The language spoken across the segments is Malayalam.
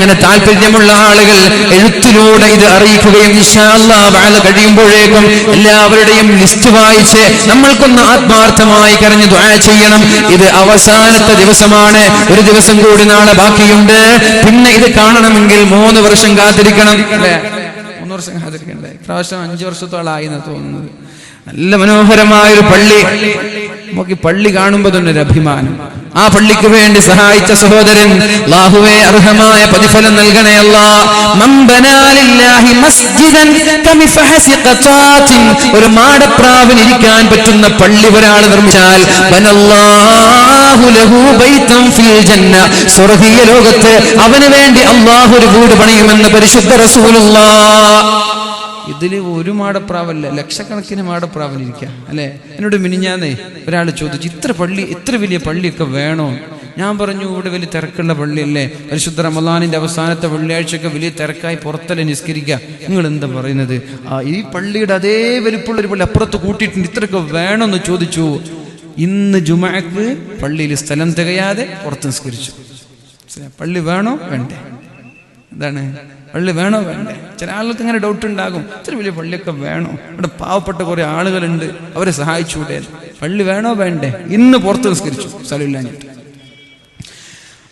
അങ്ങനെ താല്പര്യമുള്ള ആളുകൾ എഴുത്തിലൂടെ ഇത് അറിയിക്കുകയും കഴിയുമ്പോഴേക്കും എല്ലാവരുടെയും ലിസ്റ്റ് വായിച്ച് നമ്മൾക്കൊന്ന് ആത്മാർത്ഥമായി കരഞ്ഞു ദ്വാ ചെയ്യണം. ഇത് അവസാനത്തെ ദിവസമാണ്. ഒരു ദിവസം കൂടി നാളെ ബാക്കിയുണ്ട്. പിന്നെ ഇത് കാണണമെങ്കിൽ മൂന്ന് വർഷം കാത്തിരിക്കണം. മൂന്ന് വർഷം കാത്തിരിക്കണ്ടേ പ്രാവശ്യം അഞ്ചു വർഷത്തോളായി എന്ന് തോന്നുന്നത്. നല്ല മനോഹരമായ ഒരു പള്ളി നമുക്ക് പള്ളി കാണുമ്പോൾ തന്നെ ഒരു അഭിമാനം. ആ പള്ളിക്ക് വേണ്ടി സഹായിച്ച സഹോദരൻ ലാഹുവെ അർഹമായ പ്രതിഫലം നൽകണേ ഒരു മാടപ്രാവിന് ഇരിക്കാൻ പറ്റുന്ന പള്ളി ഒരാൾ നിർമ്മിച്ചാൽ സ്വർഗീയ ലോകത്ത് അവന് വേണ്ടി അള്ളാഹു ഒരു വീട് പണിയുമെന്ന് പരിശുദ്ധ റസൂലുള്ളാഹ് ഇതിൽ ഒരു മാടപ്രാവല്ല ലക്ഷക്കണക്കിന് മാടപ്രാവലിരിക്കാം. അല്ലെ? എന്നോട് മിനിഞ്ഞാന്നേ ഒരാൾ ചോദിച്ചു ഇത്ര പള്ളി ഇത്ര വലിയ പള്ളിയൊക്കെ വേണോ? ഞാൻ പറഞ്ഞു ഇവിടെ വലിയ തിരക്കുള്ള പള്ളിയല്ലേ. പരിശുദ്ധ റമദാനിന്റെ അവസാനത്തെ വെള്ളിയാഴ്ചയൊക്കെ വലിയ തിരക്കായി പുറത്തല്ലേ നിസ്കരിക്കുക നിങ്ങൾ എന്താ പറയുന്നത്? ഈ പള്ളിയുടെ അതേ വലിപ്പുള്ള ഒരു പള്ളി അപ്പുറത്ത് കൂട്ടിയിട്ടുണ്ട് ഇത്രയൊക്കെ വേണമെന്ന് ചോദിച്ചു. ഇന്ന് ജുമാക്ക് പള്ളിയിൽ സ്ഥലം തികയാതെ പുറത്ത് നിസ്കരിച്ചു. പള്ളി വേണോ? വേണ്ടേ. എന്താണ് പള്ളി വേണോ? വേണ്ടേ. ചില ആളുകൾക്ക് ഇങ്ങനെ ഡൗട്ട് ഉണ്ടാകും. ഇത്ര വലിയ പള്ളിയൊക്കെ വേണോ? ഇവിടെ പാവപ്പെട്ട കുറെ ആളുകളുണ്ട്. അവരെ സഹായിച്ചൂടെ പള്ളി വേണോ? വേണ്ടേ? ഇന്ന് പുറത്ത് നിസ്കരിച്ചു. സ്ഥലമില്ലാഞ്ഞിട്ട്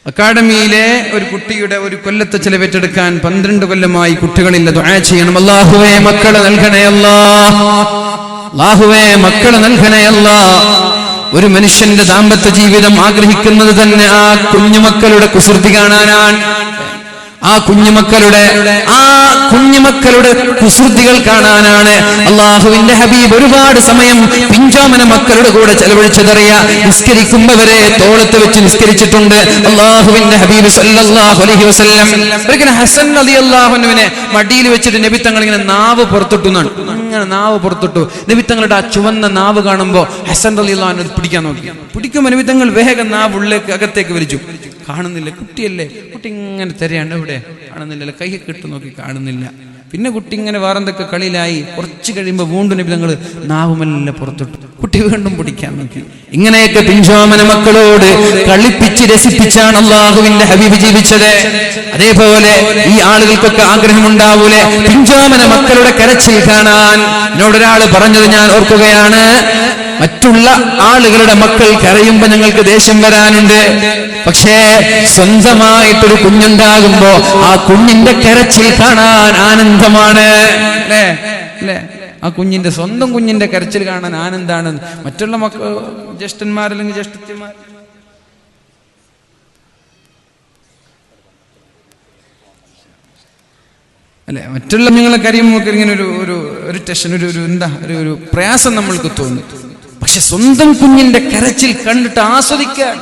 അക്കാഡമിയിലെ ഒരു കുട്ടിയുടെ ഒരു കൊല്ലത്തെ ചെലവേറ്റെടുക്കാൻ പന്ത്രണ്ട് കൊല്ലമായി കുട്ടികളില്ല. ദുആ ചെയ്യണം. അല്ലാഹുവേ മക്കളെ നൽകണേ അല്ലാ. അല്ലാഹുവേ മക്കളെ നൽകണേ അല്ലാ. ഒരു മനുഷ്യന്റെ ദാമ്പത്യ ജീവിതം ആഗ്രഹിക്കുന്നത് തന്നെ ആ കുഞ്ഞുമക്കളുടെ കുസൃതി കാണാനാണ്. ആ കുഞ്ഞുമക്കളുടെ ആ കുഞ്ഞുമക്കളുടെ കുസൃതികൾ കാണാനാണ് അള്ളാഹുവിന്റെ ഹബീബ് ഒരുപാട് സമയം പിഞ്ചോമന മക്കളുടെ കൂടെ ചെലവഴിച്ചതറിയ നിസ്കരിക്കുമ്പവരെ തോളത്ത് വെച്ച് നിസ്കരിച്ചിട്ടുണ്ട് അള്ളാഹുവിന്റെ ഹബീബ് വസല്ലം. ഒരിക്കലും ഹസൻ അലി അള്ളാഹുനുവിനെ മടിയിൽ വെച്ചിട്ട് നബിത്തങ്ങൾ തങ്ങൾ ഇങ്ങനെ നാവ് പുറത്തിട്ടു അങ്ങനെ നാവ് പുറത്തിട്ടു. നബിത്തങ്ങളുടെ ആ ചുവന്ന നാവ് കാണുമ്പോൾ ഹസൻ അലി അള്ളാഹുനെ പിടിക്കാൻ നോക്കി. പിടിക്കുമ്പോൾ നബിത്തങ്ങൾ തങ്ങൾ വേഗം നാവ് ഉള്ളിലേക്ക് അകത്തേക്ക് വലിച്ചു. കാണുന്നില്ല. കുട്ടിയല്ലേ? കുട്ടി ഇങ്ങനെ തരയാണ് ഇവിടെ കാണുന്നില്ല കൈ കെട്ടു നോക്കി കാണുന്നില്ല. പിന്നെ കുട്ടി ഇങ്ങനെ വേറെന്തൊക്കെ കളിയിലായി. കുറച്ച് കഴിയുമ്പോൾ വീണ്ടും നബി തങ്ങൾ നാവുമല്ല പുറത്തിട്ടു. കുട്ടി വീണ്ടും പിടിക്കാൻ നോക്കി. ഇങ്ങനെയൊക്കെ പിഞ്ചോമന മക്കളോട് കളിപ്പിച്ച് രസിപ്പിച്ചാണ് അള്ളാഹുവിന്റെ ഹബീബ് ജീവിച്ചത്. അതേപോലെ ഈ ആളുകൾക്കൊക്കെ ആഗ്രഹം ഉണ്ടാവൂലേ പിഞ്ചോമന മക്കളുടെ കരച്ചിൽ കാണാൻ. എന്നോടൊരാൾ പറഞ്ഞത് ഞാൻ ഓർക്കുകയാണ്. മറ്റുള്ള ആളുകളുടെ മക്കൾ കരയുമ്പോ ഞങ്ങൾക്ക് ദേഷ്യം വരാനുണ്ട്. പക്ഷേ സ്വന്തമായിട്ടൊരു കുഞ്ഞുണ്ടാകുമ്പോ ആ കുഞ്ഞിന്റെ കരച്ചിൽ കാണാൻ ആനന്ദമാണ്. അല്ലേ? അല്ലേ? ആ കുഞ്ഞിന്റെ സ്വന്തം കുഞ്ഞിന്റെ കരച്ചിൽ കാണാൻ ആനന്ദാണ്. മറ്റുള്ള മക്കൾ ജ്യേഷ്ഠന്മാർ ജ്യേഷ്ഠന്മാരല്ലെങ്കിൽ ജ്യേഷ്ഠത്തിമാർ. അല്ലെ? മറ്റുള്ള നിങ്ങളെ കരയുമ്പോൾ ഇങ്ങനെ ഒരു ഒരു ഒരു ടെൻഷൻ ഒരു ഒരു എന്താ? ഒരു ഒരു പ്രയാസം നമ്മൾക്ക് തോന്നും. പക്ഷെ സ്വന്തം കുഞ്ഞിന്റെ കരച്ചിൽ കണ്ടിട്ട് ആസ്വദിക്കാൻ.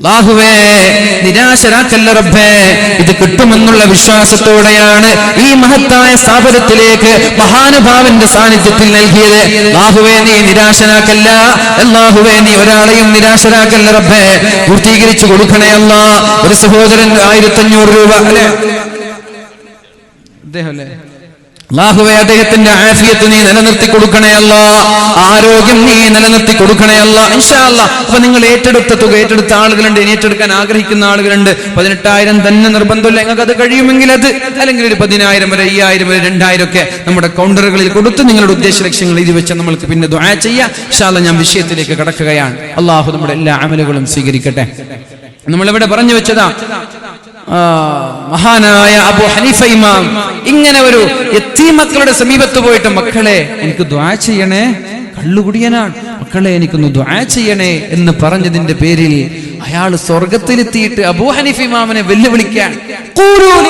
ലാഹുവേ നിരാശരാക്കല്ല റബ്ബേ ഇത് കിട്ടുമെന്നുള്ള വിശ്വാസത്തോടെയാണ് ഈ മഹത്തായ സ്ഥാപനത്തിലേക്ക് മഹാനുഭാവന്റെ സാന്നിധ്യത്തിൽ നൽകിയത്. ലാഹുവേ നീ നിരാശനാക്കല്ല അല്ലാഹുവേ നീ ഒരാളെയും നിരാശരാക്കല്ല റബ്ബേ. പൂർത്തീകരിച്ചു കൊടുക്കണേ അല്ല. ഒരു സഹോദരൻ ആയിരത്തി അഞ്ഞൂറ് രൂപ. അല്ലേ? അദ്ദേഹം അല്ലേ? അള്ളാഹുവെ അദ്ദേഹത്തിന്റെ ആഫിയത്ത് നീ നിലനിർത്തി കൊടുക്കണേ അല്ല. ആരോഗ്യം നീ നിലനിർത്തി കൊടുക്കണേ അല്ല. ഇൻഷാ അല്ലാ അപ്പൊ നിങ്ങൾ ഏറ്റെടുത്ത തുക ഏറ്റെടുത്ത ആളുകളുണ്ട് ഇനി ഏറ്റെടുക്കാൻ ആഗ്രഹിക്കുന്ന ആളുകളുണ്ട്. പതിനെട്ടായിരം തന്നെ നിർബന്ധമില്ല. നിങ്ങൾക്ക് അത് കഴിയുമെങ്കിൽ അത്. അല്ലെങ്കിൽ ഒരു പതിനായിരം വരെ അയ്യായിരം വരെ രണ്ടായിരം ഒക്കെ നമ്മുടെ കൗണ്ടറുകളിൽ കൊടുത്ത് നിങ്ങളുടെ ഉദ്ദേശ ലക്ഷ്യങ്ങൾ ഇത് വെച്ച് നമ്മൾക്ക് പിന്നെ ദുആ ചെയ്യാം. ഇൻഷാല്ല ഞാൻ വിഷയത്തിലേക്ക് കടക്കുകയാണ്. അള്ളാഹു നമ്മുടെ എല്ലാ അമലുകളും സ്വീകരിക്കട്ടെ. നമ്മളിവിടെ പറഞ്ഞു വെച്ചതാ? മഹാനായ അബു ഹനീഫ ഇമാം. ഇങ്ങനെ ഒരു എത്തീമക്കളുടെ സമീപത്ത് പോയിട്ട് മക്കളെ എനിക്ക് ദ്വാ ചെയ്യണേ കള്ളുകുടിയനാണ്. മക്കളെ എനിക്കൊന്ന് ദ്വാ ചെയ്യണേ എന്ന് പറഞ്ഞതിന്റെ പേരിൽ അയാൾ സ്വർഗത്തിലെത്തിയിട്ട് അബൂ ഹനീഫ് ഇമാമിനെ വെല്ലുവിളിക്കാൻ.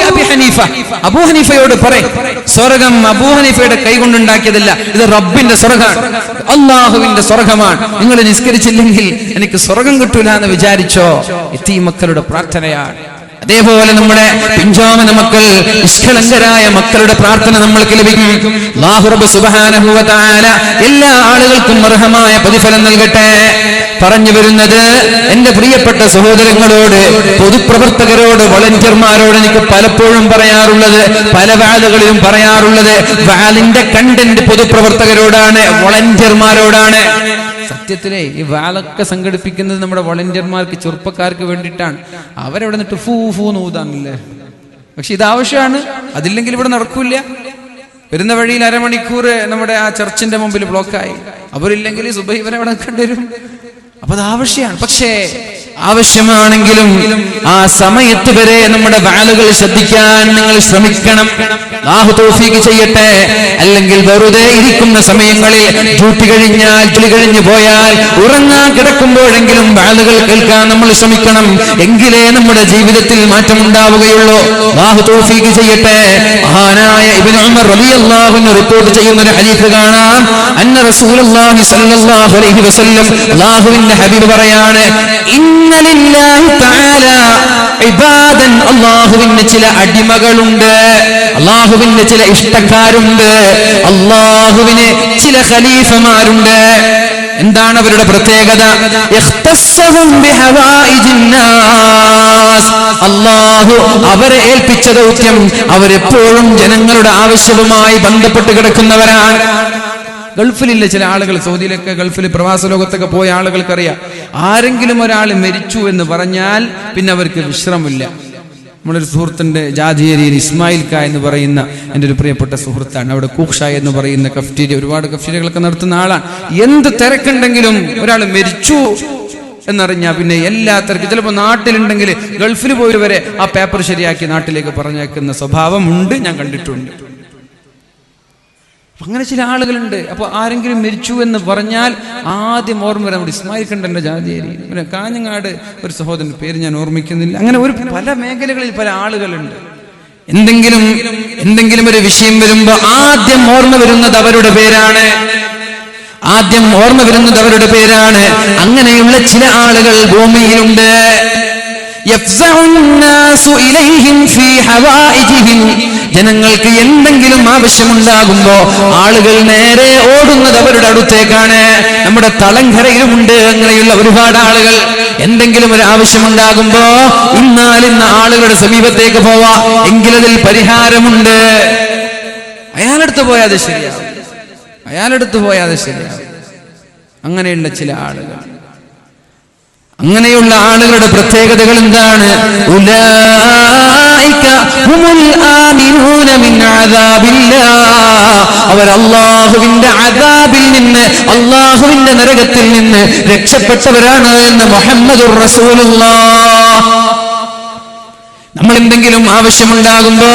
അബു ലി ഹനീഫ." അബൂ ഹനീഫയോട് പറയും സ്വർഗം അബൂ ഹനീഫയുടെ കൈ കൊണ്ടുണ്ടാക്കിയതല്ല ഇത് റബ്ബിന്റെ സ്വർഗമാണ്. അള്ളാഹുവിന്റെ സ്വർഗമാണ്. നിങ്ങൾ നിസ്കരിച്ചില്ലെങ്കിൽ എനിക്ക് സ്വർഗം കിട്ടൂല എന്ന് വിചാരിച്ചോ? എത്തി മക്കളുടെ പ്രാർത്ഥനയാണ്. അതേപോലെ നമ്മുടെ പിഞ്ചാമന മക്കൾ നിഷ്കളങ്കരായ മക്കളുടെ പ്രാർത്ഥന നമ്മൾക്ക് ലഭിക്കും. ലാഹുറബ് വ എല്ലാ ആളുകൾക്കും അർഹമായ പ്രതിഫലം നൽകട്ടെ. പറഞ്ഞു വരുന്നത് എന്റെ പ്രിയപ്പെട്ട സഹോദരങ്ങളോട് പൊതുപ്രവർത്തകരോട് വളണ്ടിയർമാരോട് എനിക്ക് പലപ്പോഴും പറയാറുള്ളത് പല വാലുകളിലും പറയാറുള്ളത് വാലിന്റെ കണ്ടന്റ് പൊതുപ്രവർത്തകരോടാണ് വളണ്ടിയർമാരോടാണ്. സത്യത്തിലെ ഈ വാലൊക്കെ സംഘടിപ്പിക്കുന്നത് നമ്മുടെ വളണ്ടിയർമാർക്ക് ചെറുപ്പക്കാർക്ക് വേണ്ടിയിട്ടാണ്. അവരവിടെ നിന്നിട്ട് ഫൂ ഫൂ നൂതാന്നില്ലേ പക്ഷെ ഇത് ആവശ്യമാണ്. അതില്ലെങ്കിൽ ഇവിടെ നടക്കൂല വരുന്ന വഴിയിൽ അരമണിക്കൂർ നമ്മുടെ ആ ചർച്ചിന്റെ മുമ്പിൽ ബ്ലോക്കായി അവരില്ലെങ്കിൽ സുബൈ ഇവരെ അവിടെ കണ്ടുവരും അപ്പൊ അത് ആവശ്യമാണ്. പക്ഷേ ആവശ്യമാണെങ്കിലും ആ സമയത്ത് വരെ നമ്മുടെ വാലുകൾ ശ്രദ്ധിക്കാൻ നിങ്ങൾ ശ്രമിക്കണം. അല്ലാഹു തോഫീക്ക് ചെയ്യട്ടെ. അല്ലെങ്കിൽ വെറുതെ ഇരിക്കുന്ന സമയങ്ങളിൽ ഡ്യൂട്ടി കഴിഞ്ഞാൽ ജോലി കഴിഞ്ഞു പോയാൽ ഉറങ്ങാൻ കിടക്കുമ്പോഴെങ്കിലും വാലുകൾ കേൾക്കാൻ നമ്മൾ ശ്രമിക്കണം. എങ്കിലേ നമ്മുടെ ജീവിതത്തിൽ മാറ്റം ഉണ്ടാവുകയുള്ളൂ. ബാഹു തോഫീക്ക് ചെയ്യട്ടെ. മഹാനായ ഇബ്നു ഉമർ റിപ്പോർട്ട് ചെയ്യുന്ന ഒരു ഹദീസ് കാണാം. അന്ന റസൂലുള്ളാഹി അലൈഹി വസല്ലം ഹബീബ് പറയാണ് അല്ലാഹുവിന് ചില അടിമകളുണ്ട് അള്ളാഹുവിന്റെ ചില ഇഷ്ടക്കാരുണ്ട് അള്ളാഹുവിന് ചില ഖലീഫമാരുണ്ട്. എന്താണ് അവരുടെ പ്രത്യേകത? അള്ളാഹു അവരെ ഏൽപ്പിച്ച ദൗത്യം അവരെപ്പോഴും ജനങ്ങളുടെ ആവശ്യവുമായി ബന്ധപ്പെട്ട് കിടക്കുന്നവരാണ്. ഗൾഫിലില്ല ചില ആളുകൾ സൗദിയിലൊക്കെ ഗൾഫിൽ പ്രവാസ ലോകത്തൊക്കെ പോയ ആളുകൾക്കറിയാം. ആരെങ്കിലും ഒരാൾ മരിച്ചു എന്ന് പറഞ്ഞാൽ പിന്നെ അവർക്ക് വിശ്രമില്ല നമ്മളൊരു സുഹൃത്തിന്റെ ജാതിയേരിയിൽ ഇസ്മായിൽ ക എന്ന് പറയുന്ന എന്റെ ഒരു പ്രിയപ്പെട്ട സുഹൃത്താണ്. അവിടെ കൂക്ഷ എന്ന് പറയുന്ന കഫ്റ്റീരിയ ഒരുപാട് കഫ്റ്റീരിയകളൊക്കെ നടത്തുന്ന ആളാണ്. എന്ത് തിരക്കുണ്ടെങ്കിലും ഒരാൾ മരിച്ചു എന്നറിഞ്ഞാൽ പിന്നെ എല്ലാ തിരക്കും. ചിലപ്പോൾ നാട്ടിലുണ്ടെങ്കിൽ ഗൾഫിൽ പോയവരെ ആ പേപ്പർ ശരിയാക്കി നാട്ടിലേക്ക് പറഞ്ഞേക്കുന്ന സ്വഭാവമുണ്ട് ഞാൻ കണ്ടിട്ടുണ്ട്. അങ്ങനെ ചില ആളുകളുണ്ട്. അപ്പോൾ ആരെങ്കിലും മരിച്ചു എന്ന് പറഞ്ഞാൽ ആദ്യം ഓർമ്മ വരാൻ നമ്മുടെ ഇസ്മായിൽ കണ്ടന്റെ ജാതിയേരി പിന്നെ കാഞ്ഞങ്ങാട് ഒരു സഹോദരൻ പേര് ഞാൻ ഓർമ്മിക്കുന്നില്ല. അങ്ങനെ ഒരു പല മേഖലകളിൽ പല ആളുകളുണ്ട്. എന്തെങ്കിലും എന്തെങ്കിലും ഒരു വിഷയം വരുമ്പോ ആദ്യം ഓർമ്മ വരുന്നത് അവരുടെ പേരാണ്. ആദ്യം ഓർമ്മ വരുന്നത് അവരുടെ പേരാണ്. അങ്ങനെയുള്ള ചില ആളുകൾ ഭൂമിയിലുണ്ട്. ജനങ്ങൾക്ക് എന്തെങ്കിലും ആവശ്യമുണ്ടാകുമ്പോ ആളുകൾ നേരെ ഓടുന്നത് അവരുടെ അടുത്തേക്കാണ്. നമ്മുടെ തളങ്കരയിലുമുണ്ട് അങ്ങനെയുള്ള ഒരുപാട് ആളുകൾ. എന്തെങ്കിലും ഒരു ആവശ്യമുണ്ടാകുമ്പോ ഇന്നാലിന്ന ആളുകളുടെ സമീപത്തേക്ക് പോവാ. എങ്കിലതിൽ പരിഹാരമുണ്ട്. അയാളെടുത്ത് പോയാതെ ശരിയാ ശരിയാവും. അയാളെടുത്ത് പോയാൽ അത് ശരിയാവും. അങ്ങനെയുള്ള ചില ആളുകൾ. അങ്ങനെയുള്ള ആളുകളുടെ പ്രത്യേകതകൾ എന്താണ്. അവർ അള്ളാഹുവിന്റെ അദാബിൽ നിന്ന് അള്ളാഹുവിന്റെ നരകത്തിൽ നിന്ന് രക്ഷപ്പെട്ടവരാണ് എന്ന് മുഹമ്മദുർ റസൂലുള്ളാഹ്. നമ്മൾ എന്തെങ്കിലും ആവശ്യമുണ്ടാകുമ്പോ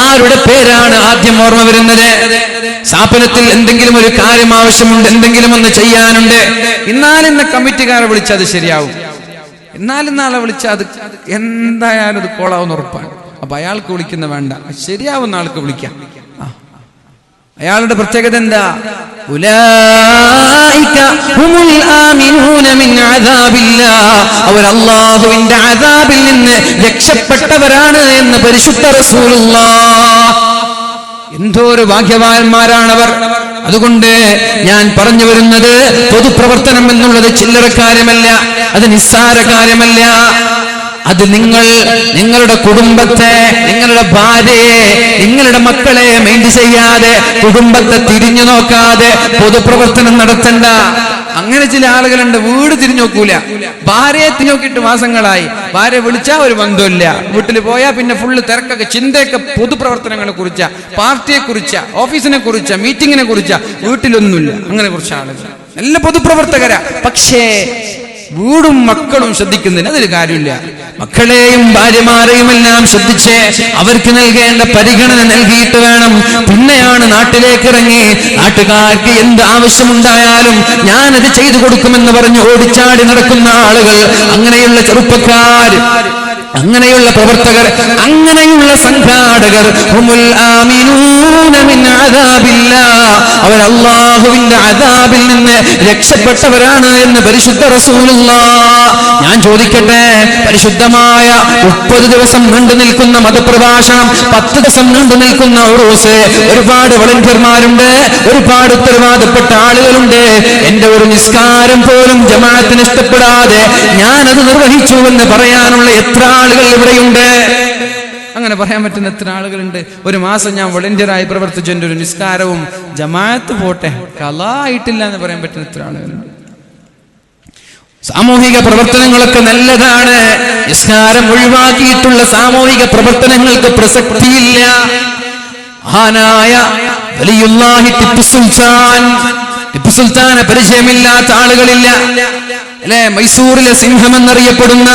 ആരുടെ പേരാണ് ആദ്യം ഓർമ്മ വരുന്നത്? സ്ഥാപനത്തിൽ എന്തെങ്കിലും ഒരു കാര്യം ആവശ്യമുണ്ട് എന്തെങ്കിലും ഒന്ന് ചെയ്യാനുണ്ട്. ഇന്നാലിന്ന കമ്മിറ്റിക്കാരെ വിളിച്ചത് അത് ശരിയാവും നാളെ വിളിച്ചാൽ അത് എന്തായാലും അത് കോളാവുന്ന ഉറപ്പാണ്. അപ്പൊ അയാൾക്ക് വിളിക്കുന്ന വേണ്ട. ശരിയാവുന്ന ആൾക്ക് വിളിക്കാം. അയാളുടെ പ്രത്യേകത എന്താ. അവർ നിന്ന് രക്ഷപ്പെട്ടവരാണ് എന്ന് പരിശുദ്ധ റസൂലുള്ളാഹ് എന്തോ ഒരു ഭാഗ്യവാന്മാരാണവർ. അതുകൊണ്ട് ഞാൻ പറഞ്ഞു വരുന്നത് പൊതുപ്രവർത്തനം എന്നുള്ളത് ചില്ലറ കാര്യമല്ല അത് നിസ്സാര കാര്യമല്ല. അത് നിങ്ങൾ നിങ്ങളുടെ കുടുംബത്തെ നിങ്ങളുടെ ഭാര്യയെ നിങ്ങളുടെ മക്കളെ മൈൻഡ് ചെയ്യാതെ കുടുംബത്തെ തിരിഞ്ഞു നോക്കാതെ പൊതുപ്രവർത്തനം നടത്തണ്ട. അങ്ങനെ ചില ആളുകളുണ്ട് വീട് തിരിഞ്ഞു നോക്കൂല. ഭാര്യയെ തിരിഞ്ഞോക്കിട്ട് മാസങ്ങളായി. ഭാര്യ വിളിച്ചാ ഒരു ബന്ധമില്ല വീട്ടിൽ പോയാൽ പിന്നെ ഫുള്ള് തിരക്കൊക്കെ ചിന്തയൊക്കെ പൊതുപ്രവർത്തനങ്ങളെ കുറിച്ച പാർട്ടിയെ കുറിച്ച ഓഫീസിനെ കുറിച്ച മീറ്റിങ്ങിനെ കുറിച്ച വീട്ടിലൊന്നുമില്ല. അങ്ങനെ കുറച്ച് ആളുകൾ. നല്ല പൊതുപ്രവർത്തകരാ. പക്ഷേ വീടും മക്കളും ശ്രദ്ധിക്കുന്നതിന് അതൊരു കാര്യമില്ല. മക്കളെയും ഭാര്യമാരെയും എല്ലാം ശ്രദ്ധിച്ച് അവർക്ക് നൽകേണ്ട പരിഗണന നൽകിയിട്ട് വേണം. പിന്നെയാണ് നാട്ടിലേക്ക് ഇറങ്ങി നാട്ടുകാർക്ക് എന്ത് ആവശ്യമുണ്ടായാലും ഞാനത് ചെയ്തു കൊടുക്കുമെന്ന് പറഞ്ഞ് ഓടിച്ചാടി നടക്കുന്ന ആളുകൾ അങ്ങനെയുള്ള ചെറുപ്പക്കാർ അങ്ങനെയുള്ള പ്രവർത്തകർ അങ്ങനെയുള്ള സംഘാടകർ. അവർ അള്ളാഹുവിന്റെ അതാബിൽ നിന്ന് രക്ഷപ്പെട്ടവരാണ് എന്ന് പരിശുദ്ധ റസൂലുള്ളാഹ് ഞാൻ ചോദിക്കട്ടെ പരിശുദ്ധമായ മുപ്പത് ദിവസം നീണ്ടു നിൽക്കുന്ന മതപ്രഭാഷണം പത്ത് ദിവസം നീണ്ടു നിൽക്കുന്ന ഉറൂസ് ഒരുപാട് വളണ്ടിയർമാരുണ്ട് ഒരുപാട് ഉത്തരവാദപ്പെട്ട ആളുകളുണ്ട്. എന്റെ ഒരു നിസ്കാരം പോലും ജമാഅത്തിന് ഇഷ്ടപ്പെടാതെ ഞാനത് നിർവഹിച്ചു എന്ന് പറയാനുള്ള എത്ര ആളുകൾ ഇവിടെയുണ്ട്? അങ്ങനെ പറയാൻ പറ്റുന്ന എത്ര ആളുകളുണ്ട്? ഒരു മാസം ഞാൻ വളണ്ടിയറായി പ്രവർത്തിച്ചു എന്റെ ഒരു നിസ്കാരവും ജമാഅത്ത് പോട്ടെ കലായിട്ടില്ല എന്ന് പറയാൻ പറ്റുന്ന എത്ര ആളുകളുണ്ട്? സാമൂഹിക പ്രവർത്തനങ്ങളൊക്കെ നല്ലതാണ്. നിസ്കാരം ഒഴിവാക്കിയിട്ടുള്ള സാമൂഹിക പ്രവർത്തനങ്ങൾക്ക് പ്രസക്തിയില്ല. മഹാനായ വലിയുല്ലാഹി ടിപ്പു സുൽത്താൻ. ടിപ്പു സുൽത്താനെ പരിചയമില്ലാത്ത ആളുകളില്ല. അല്ലെ? മൈസൂരിലെ സിംഹം എന്നറിയപ്പെടുന്ന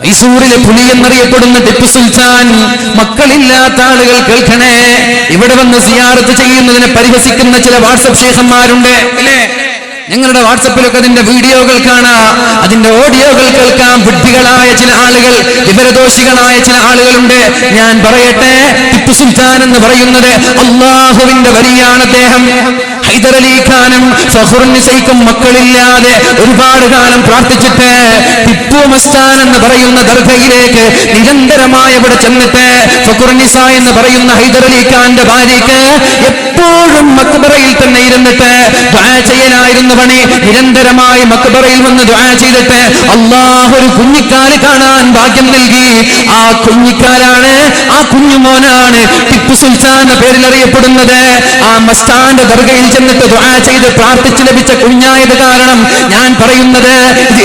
മൈസൂരിലെ പുലി എന്നറിയപ്പെടുന്ന ടിപ്പു സുൽത്താൻ മക്കളില്ലാത്ത ആളുകൾ കേൾക്കണേ. ഇവിടെ വന്ന് സിയാറത്ത് ചെയ്യുന്നതിനെ പരിഹസിക്കുന്ന ചില വാട്സപ്പ് ശേഖന്മാരുണ്ട്. അല്ലേ? ഞങ്ങളുടെ വാട്സപ്പിലൊക്കെ അതിന്റെ വീഡിയോകൾ കാണാം. അതിന്റെ ഓഡിയോകൾ കേൾക്കാം. വിഡ്ഢികളായ ചില ആളുകൾ വിവരദോഷികളായ ചില ആളുകളുണ്ട്. ഞാൻ പറയട്ടെ ടിപ്പു സുൽത്താൻ എന്ന് പറയുന്നത് അള്ളാഹുവിന്റെ വരിയാണ് അദ്ദേഹം. ഹൈദർ അലി ഖാനും ഫഹുറിനിസൈക്കും മക്കളില്ലാതെ ഒരുപാട് കാലം പ്രാർത്ഥിച്ചിട്ട് ടിപ്പു മസ്താൻ എന്ന് പറയുന്ന ദർഗയിലേക്ക് നിരന്തരമായി അവിടെ ചെന്നിട്ട് ഫഖുർനിസ എന്ന് പറയുന്ന ഹൈദരലിഖാന്റെ ഭാര്യയ്ക്ക് എപ്പോഴും മക്ബറയിൽ തന്നെ ഇരുന്നിട്ട് ദ്വാ പണി. നിരന്തരമായി മക്ബറയിൽ വന്ന് ദ്വാ ചെയ്തിട്ട് അള്ളാഹ് ഒരു കുഞ്ഞിക്കാൽ കാണാൻ ഭാഗ്യം നൽകി. ആ കുഞ്ഞിക്കാലാണ് ആ കുഞ്ഞുമോനാണ് ടിപ്പു സുൽത്താൻ എന്ന പേരിൽ അറിയപ്പെടുന്നത്. ആ മസ്താന്റെ ദർഗയിൽ ചെന്നിട്ട് ദുആ ചെയ്ത് പ്രാർത്ഥിച്ച് ലഭിച്ച കുഞ്ഞായത് കാരണം ഞാൻ പറയുന്നത്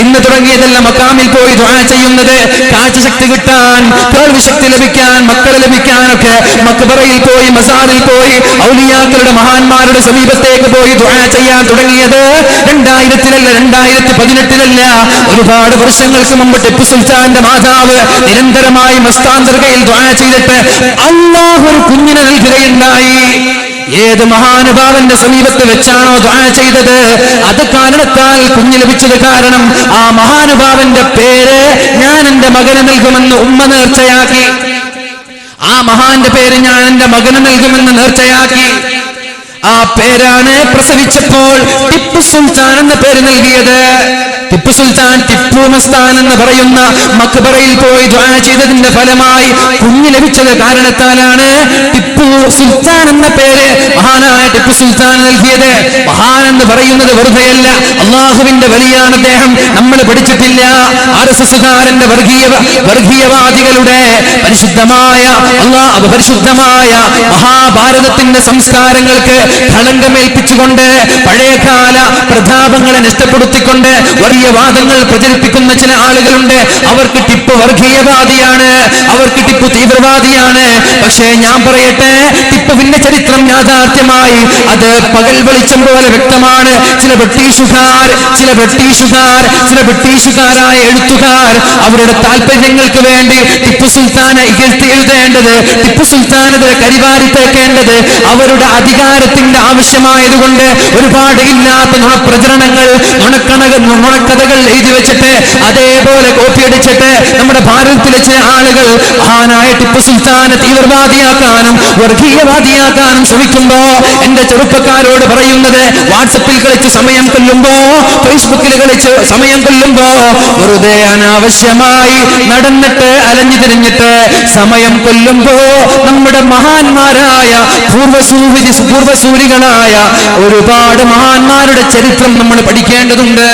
ഇന്ന് തുടങ്ങിയതല്ല മക്കാമിൽ പോയി ദ്വാ ചെയ്യുന്നത്. കാഴ്ചശക്തി കിട്ടാൻ കേൾവി ശക്തി ലഭിക്കാൻ മക്കളെ ലഭിക്കാനൊക്കെ മക്ബറയിൽ പോയി മസാറിൽ പോയി ഔലിയാക്കളുടെ മഹാന്മാരുടെ സമീപത്തേക്ക് പോയി ദുആ ചെയ്യാൻ തുടങ്ങിയത് രണ്ടായിരത്തിലല്ല രണ്ടായിരത്തി പതിനെട്ടിലല്ല ഒരുപാട് വർഷങ്ങൾക്ക് മുമ്പ് ടിപ്പു സുൽത്താന്റെ മാതാവ് നിരന്തരമായി മസ്താന്തർകയിൽ ദുആ ചെയ്തിട്ട് അള്ളാഹ് ഒരു കുഞ്ഞിനെ നൽകുകയുണ്ടായി. ഏത് മഹാനുഭാവന്റെ സമീപത്ത് വെച്ചാണോ ദ്വാ ചെയ്തത്? അത് കാരണത്താൽ കുഞ്ഞ് ലഭിച്ചത് കാരണം ആ മഹാനുഭാവന്റെ പേര് ഞാൻ എന്റെ മകന് നൽകുമെന്ന് ഉമ്മ നേർച്ചയാക്കി. ആ മഹാന്റെ പേര് ഞാൻ എന്റെ മകന് നൽകുമെന്ന് നേർച്ചയാക്കി. ആ പേരാണ് പ്രസവിച്ചപ്പോൾ ടിപ്പു സുൽത്താൻ എന്ന പേര് നൽകിയത്. ടിപ്പു സുൽത്താൻ ടിപ്പു മസ്താൻ എന്ന് പറയുന്ന മക്ബറയിൽ പോയി ദ്വാ ചെയ്തതിന്റെ ഫലമായി കുഞ്ഞ് ലഭിച്ചത് കാരണത്താലാണ് ടിപ്പു സുൽത്താൻ എന്ന പേര് മഹാനായ ടിപ്പു സുൽത്താൻ നൽകിയത്. മഹാൻ എന്ന് പറയുന്നത് വെറുതെയല്ല. അള്ളാഹുവിന്റെ വലിയാണ് അദ്ദേഹം. നമ്മൾ പഠിച്ചിട്ടില്ല. ആർ എസ് എസുകാരന്റെ വർഗീയ വർഗീയവാദികളുടെ പരിശുദ്ധമായ അള്ളാഹ് പരിശുദ്ധമായ മഹാഭാരതത്തിന്റെ സംസ്കാരങ്ങൾക്ക് കളങ്കമേൽപ്പിച്ചുകൊണ്ട് പഴയകാല പ്രതാപങ്ങളെ നഷ്ടപ്പെടുത്തിക്കൊണ്ട് വർഗീയവാദങ്ങൾ പ്രചരിപ്പിക്കുന്ന ചില ആളുകളുണ്ട്. അവർക്ക് ടിപ്പ് വർഗീയവാദിയാണ്. അവർക്ക് ടിപ്പ് തീവ്രവാദിയാണ്. പക്ഷേ ഞാൻ പറയട്ടെ ടിപ്പുവിന്റെ ചരിത്രം യാഥാർത്ഥ്യമായി അത് പകൽ വെളിച്ചം പോലെ വ്യക്തമാണ്. ചില ബ്രിട്ടീഷുകാർ ചില ബ്രിട്ടീഷുകാർ ചില ബ്രിട്ടീഷുകാരായ എഴുത്തുകാർ അവരുടെ താല്പര്യങ്ങൾക്ക് വേണ്ടി ടിപ്പു സുൽത്താനെ ഇകഴ്ത്തി എഴുതേണ്ടത് ടിപ്പു സുൽത്താനെതിരെ കരിവാരി തേക്കേണ്ടത് അവരുടെ അധികാരത്തിന്റെ ആവശ്യമായതുകൊണ്ട് ഒരുപാട് ഇല്ലാത്ത നുണപ്രചരണങ്ങൾ നുണക്കണക നുണക്കഥകൾ എഴുതി വെച്ചിട്ട് അതേപോലെ കോപ്പി അടിച്ചിട്ട് നമ്മുടെ ഭാരതത്തിലെ ചില ആളുകൾ മഹാനായ ടിപ്പു സുൽത്താനെ തീവ്രവാദിയാക്കാനും വർഗീയവാദിയാക്കാനും ശ്രമിക്കുമ്പോ എന്റെ ചെറുപ്പക്കാരോട് പറയുന്നത് വാട്സപ്പിൽ കളിച്ച് സമയം കൊല്ലുമ്പോ ഫേസ്ബുക്കിൽ കളിച്ച് സമയം കൊല്ലുമ്പോ വെറുതെ അനാവശ്യമായി നടന്നിട്ട് അലഞ്ഞു തിരിഞ്ഞിട്ട് സമയം കൊല്ലുമ്പോ നമ്മുടെ മഹാന്മാരായ പൂർവസൂരി പൂർവസൂരികളായ ഒരുപാട് മഹാന്മാരുടെ ചരിത്രം നമ്മൾ പഠിക്കേണ്ടതുണ്ട്.